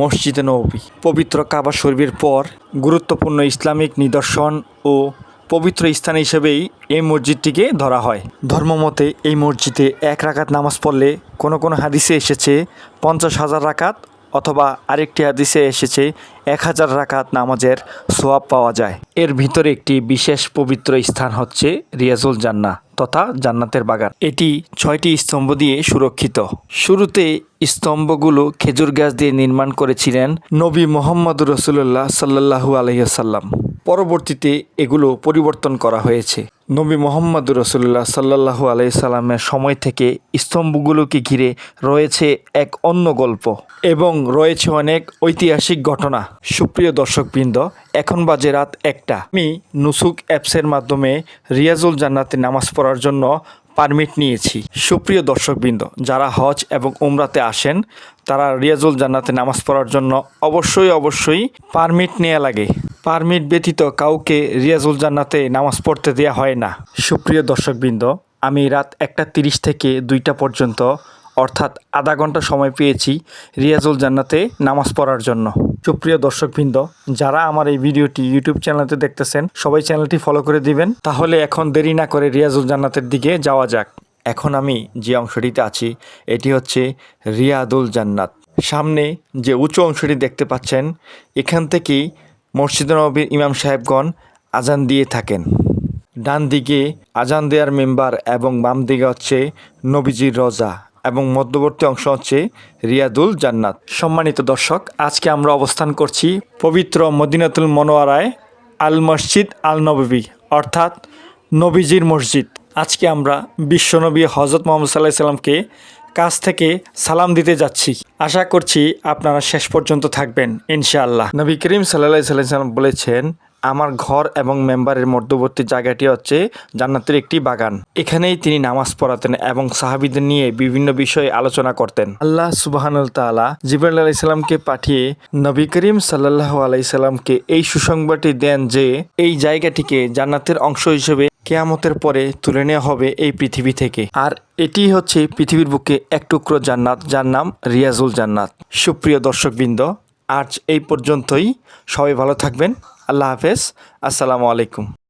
মসজিদে নবী। পবিত্র কাবা শরীফের পর গুরুত্বপূর্ণ ইসলামিক নিদর্শন ও পবিত্র স্থান হিসেবেই এই মসজিদটিকে ধরা হয়। ধর্মমতে এই মসজিদে এক রাকাত নামাজ পড়লে কোনো কোনো হাদিসে এসেছে পঞ্চাশ হাজার রাকাত অথবা আরেকটি হাদিসে এসেছে এক হাজার রাকাত নামাজের সোয়াব পাওয়া যায়। এর ভিতরে একটি বিশেষ পবিত্র স্থান হচ্ছে রিয়াজুল জান্না তথা জান্নাতের বাগান। এটি ছয়টি স্তম্ভ দিয়ে সুরক্ষিত। শুরুতে স্তম্ভগুলো খেজুর গাছ দিয়ে নির্মাণ করেছিলেন নবী মোহাম্মদ রসুল্লাহ সাল্লাহু আলহিহাসাল্লাম পরবর্তীতে এগুলো পরিবর্তন করা হয়েছে। নবী মোহাম্মদ রসুল্লাহ সাল্লাহু আলাইসাল্লামের সময় থেকে স্তম্ভগুলোকে ঘিরে রয়েছে এক অন্য গল্প এবং রয়েছে অনেক ঐতিহাসিক ঘটনা। সুপ্রিয় দর্শকবৃন্দ, এখন বাজে রাত একটা। আমি নুসুক অ্যাপসের মাধ্যমে রিয়াজুল জান্নাতে নামাজ পড়ার জন্য পারমিট নিয়েছি। সুপ্রিয় দর্শকবৃন্দ, যারা হজ এবং উমরাতে আসেন, তারা রিয়াজুল জান্নাতে নামাজ পড়ার জন্য অবশ্যই অবশ্যই পারমিট নেওয়া লাগে। পারমিট ব্যতীত কাউকে রিয়াজুল জান্নাতে নামাজ পড়তে দেওয়া হয় না। সুপ্রিয় দর্শকবৃন্দ, আমি রাত একটা তিরিশ থেকে দুইটা পর্যন্ত, অর্থাৎ আধা ঘণ্টা সময় পেয়েছি রিয়াজুল জান্নাতে নামাজ পড়ার জন্য। সুপ্রিয় দর্শকবৃন্দ, যারা আমার এই ভিডিওটি ইউটিউব চ্যানেলতে দেখতেছেন, সবাই চ্যানেলটি ফলো করে দিবেন। তাহলে এখন দেরি না করে রিয়াজুল জান্নাতের দিকে যাওয়া যাক। এখন আমি যে অংশটিতে আছি, এটি হচ্ছে রিয়াদুল জান্নাত। সামনে যে উঁচু অংশটি দেখতে পাচ্ছেন, এখান থেকেই মসজিদ নবীর ইমাম সাহেবগণ আজান দিয়ে থাকেন। ডান দিকে আজান দেওয়ার মেম্বার এবং বাম দিকে হচ্ছে নবীজির রজা এবং মধ্যবর্তী অংশ হচ্ছে রিয়াদুল জান্নাত। সম্মানিত দর্শক, আজকে আমরা অবস্থান করছি পবিত্র মদিনাতুল মনোয়ারায় আল মসজিদ আল নবী অর্থাৎ নবীজির মসজিদ। আজকে আমরা বিশ্বনবী হজরত মোহাম্মদ সাল্লাহ সাল্লামকে কাছ থেকে সালাম দিতে যাচ্ছি। আশা করছি আপনারা শেষ পর্যন্ত থাকবেন, ইনশাআল্লাহ। নবী করিম সাল্লাহ সাল্লাম বলেছেন, আমার ঘর এবং মেম্বারের মধ্যবর্তী জায়গাটি হচ্ছে জান্নাতের একটি বাগান। এখানেই তিনি নামাজ পড়াতেন এবং সাহাবিদের নিয়ে বিভিন্ন বিষয়ে আলোচনা করতেন। আল্লাহ সুবাহানুল তালা জিবরাল আলাইসাল্লামকে পাঠিয়ে নবী করিম সাল্লাহ আলাইসাল্লামকে এই সুসংবাদটি দেন যে, এই জায়গাটিকে জান্নাতের অংশ হিসেবে কেয়ামতের পরে তুলে নেওয়া হবে এই পৃথিবী থেকে। আর এটি হচ্ছে পৃথিবীর বুকে এক টুকরো জান্নাত, যার নাম রিয়াজুল জান্নাত। সুপ্রিয় দর্শকবৃন্দ, আজ এই পর্যন্তই। সবাই ভালো থাকবেন। আল্লাহ হাফেজ। আসসালামু আলাইকুম।